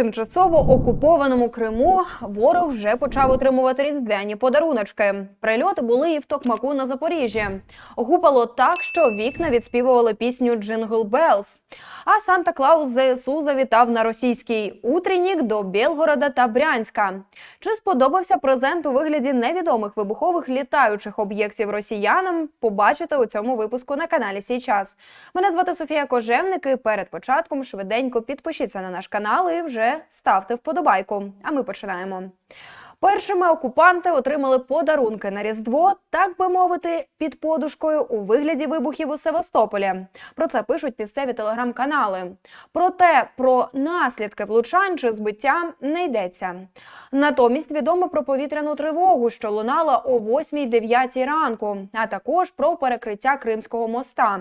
тимчасово окупованому Криму ворог вже почав отримувати різдвяні подаруночки. Прильоти були і в Токмаку на Запоріжжі. Гупало так, що вікна відспівували пісню «Джингл Белls». А Санта Клаус ЗСУ завітав на російський утреннік до Білгорода та Брянська. Чи сподобався презент у вигляді невідомих вибухових літаючих об'єктів росіянам? Побачите у цьому випуску на каналі Сій час. Мене звати Софія Кожевник. і Перед початком швиденько підпишіться на наш канал і вже ставте вподобайку. А ми починаємо. Першими окупанти отримали подарунки на Різдво, так би мовити, під подушкою у вигляді вибухів у Севастополі. Про це пишуть місцеві телеграм-канали. Проте про наслідки влучань чи збиття не йдеться. Натомість відомо про повітряну тривогу, що лунала о 8-9 ранку, а також про перекриття Кримського моста.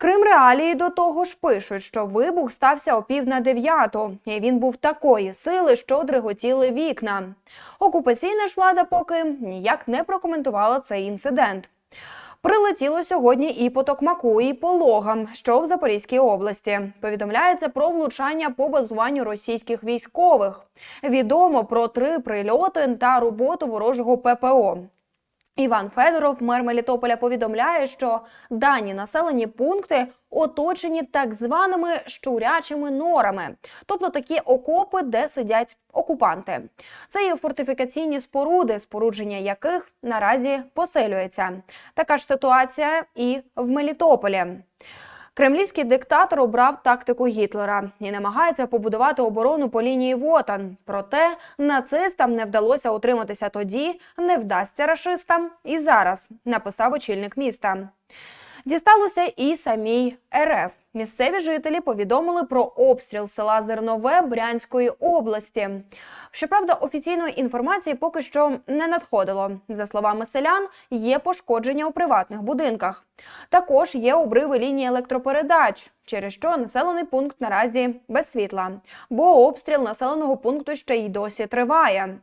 Крим реалії до того ж пишуть, що вибух стався о пів на дев'яту, і він був такої сили, що дриготіли вікна. Окупаційна ж влада поки ніяк не прокоментувала цей інцидент. Прилетіло сьогодні і по Токмаку, і по Логам, що в Запорізькій області. Повідомляється про влучання по базуванню російських військових. Відомо про три прильоти та роботу ворожого ППО. Іван Федоров, мер Мелітополя, повідомляє, що дані населені пункти оточені так званими щурячими норами, тобто такі окопи, де сидять окупанти. Це є фортифікаційні споруди, спорудження яких наразі посилюється. Така ж ситуація і в Мелітополі. Кремлівський диктатор обрав тактику Гітлера і намагається побудувати оборону по лінії Вотан. Проте нацистам не вдалося утриматися тоді, не вдасться рашистам і зараз, написав очільник міста. Дісталося і самій РФ. Місцеві жителі повідомили про обстріл села Зернове Брянської області. Щоправда, офіційної інформації поки що не надходило. За словами селян, є пошкодження у приватних будинках. Також є обриви лінії електропередач, через що населений пункт наразі без світла, бо обстріл населеного пункту ще й досі триває.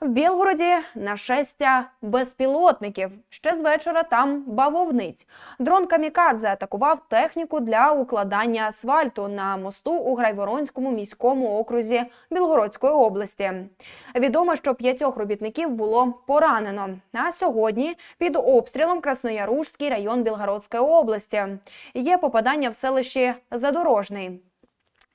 В Білгороді нашестя безпілотників. Ще з вечора там бавовниць. Дрон Камікадзе атакував техніку для укладання асфальту на мосту у Грайворонському міському окрузі Білгородської області. Відомо, що п'ятьох робітників було поранено. А сьогодні під обстрілом Краснояружський район Білгородської області. Є попадання в селищі Задорожний.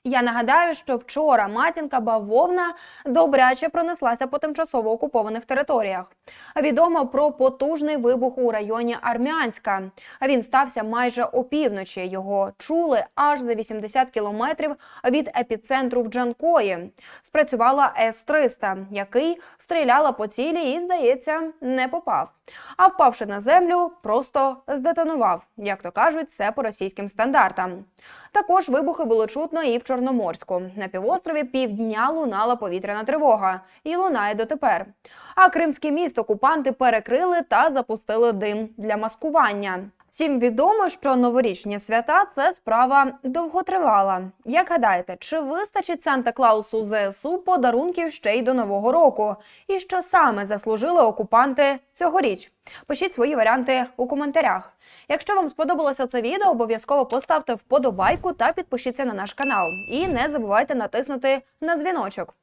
Я нагадаю, що вчора матінка бавовна добряче пронеслася по тимчасово окупованих територіях. Відомо про потужний вибух у районі Армянська. Він стався майже опівночі. Його чули аж за 80 кілометрів від епіцентру в Джанкої. Спрацювала С-300, який стріляла по цілі і, здається, не попав. А впавши на землю, просто здетонував. Як то кажуть, це по російським стандартам. Також вибухи було чутно і в Чорноморську. На півострові півдня лунала повітряна тривога і лунає дотепер. А кримський міст окупанти перекрили та запустили дим для маскування. Всім відомо, що новорічні свята це справа довготривала. Як гадаєте, чи вистачить Санта Клаусу ЗСУ подарунків ще й до нового року? І що саме заслужили окупанти цьогоріч? Пишіть свої варіанти у коментарях. Якщо вам сподобалося це відео, обов'язково поставте вподобайку та підпишіться на наш канал. І не забувайте натиснути на дзвіночок.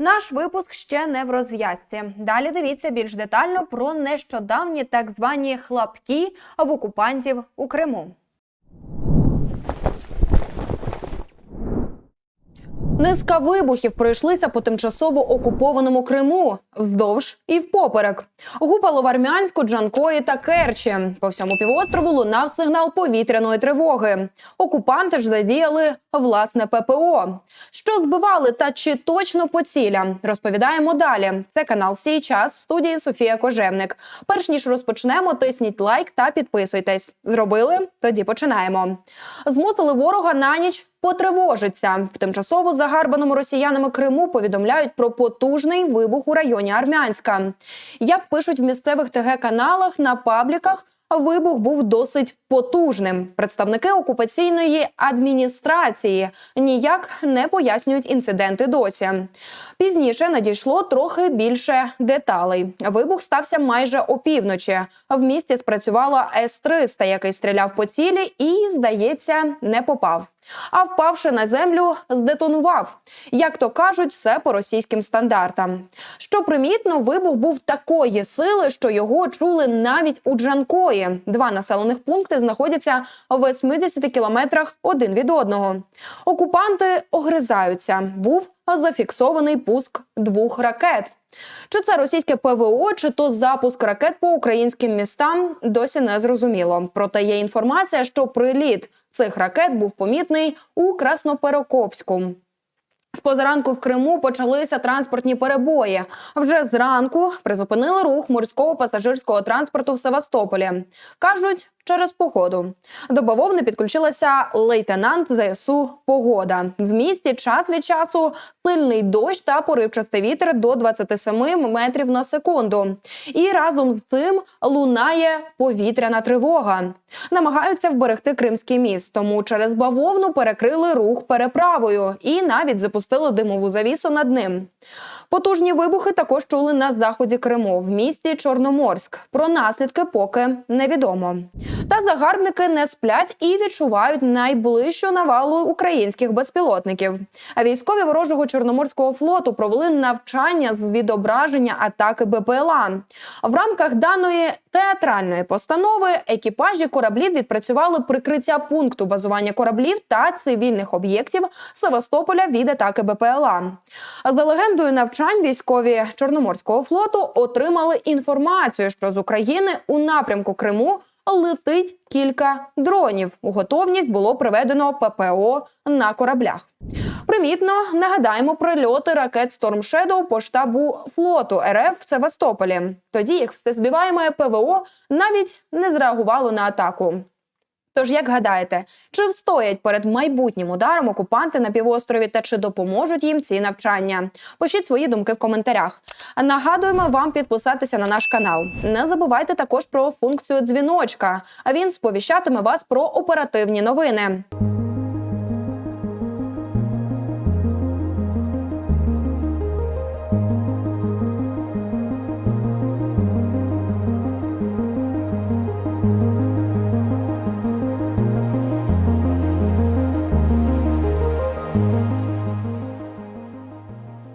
Наш випуск ще не в розв'язці. Далі дивіться більш детально про нещодавні так звані хлапки в окупантів у Криму. Низка вибухів пройшлися по тимчасово окупованому Криму вздовж і впоперек. Гупало в Армянську, Джанкої та Керчі. По всьому півострову лунав сигнал повітряної тривоги. Окупанти ж задіяли власне ППО. Що збивали та чи точно по цілям? Розповідаємо далі. Це канал Сій час в студії Софія Кожевник. Перш ніж розпочнемо, тисніть лайк та підписуйтесь. Зробили? Тоді починаємо. Змусили ворога на ніч потривожиться. В тимчасово загарбаному росіянами Криму повідомляють про потужний вибух у районі Армянська. Як пишуть в місцевих ТГ-каналах на пабліках. Вибух був досить потужним. Представники окупаційної адміністрації ніяк не пояснюють інциденти досі. Пізніше надійшло трохи більше деталей. Вибух стався майже опівночі. В місті спрацювала С-300, який стріляв по цілі і, здається, не попав. А впавши на землю, здетонував. Як то кажуть, все по російським стандартам. Що примітно, вибух був такої сили, що його чули навіть у Джанкої. Два населених пункти знаходяться в 80 кілометрах один від одного. Окупанти огризаються. Був зафіксований пуск двох ракет. Чи це російське ПВО, чи то запуск ракет по українським містам, досі не зрозуміло. Проте є інформація, що приліт цих ракет був помітний у Красноперокопську. З позаранку в Криму почалися транспортні перебої. Вже зранку призупинили рух морського пасажирського транспорту в Севастополі. Кажуть, через погоду. До бавовни підключилася лейтенант ЗСУ Погода. В місті час від часу сильний дощ та поривчастий вітер до 27 метрів на секунду. І разом з цим лунає повітряна тривога. Намагаються вберегти Кримський міст, тому через бавовну перекрили рух переправою і навіть запустили димову завісу над ним. Потужні вибухи також чули на заході Криму в місті Чорноморськ. Про наслідки поки невідомо. Та загарбники не сплять і відчувають найближчу навалу українських безпілотників. А військові ворожого чорноморського флоту провели навчання з відображення атаки БПЛА. В рамках даної театральної постанови екіпажі кораблів відпрацювали прикриття пункту базування кораблів та цивільних об'єктів Севастополя від атаки БПЛА. За легендою навчань військові Чорноморського флоту отримали інформацію, що з України у напрямку Криму летить кілька дронів. У готовність було приведено ППО на кораблях. Примітно нагадаємо прильоти ракет Storm Shadow по штабу флоту РФ в Севастополі. Тоді їх всезбиваєме ПВО навіть не зреагувало на атаку. Тож, як гадаєте, чи встоять перед майбутнім ударом окупанти на півострові та чи допоможуть їм ці навчання? Пишіть свої думки в коментарях. Нагадуємо вам підписатися на наш канал. Не забувайте також про функцію дзвіночка. А він сповіщатиме вас про оперативні новини.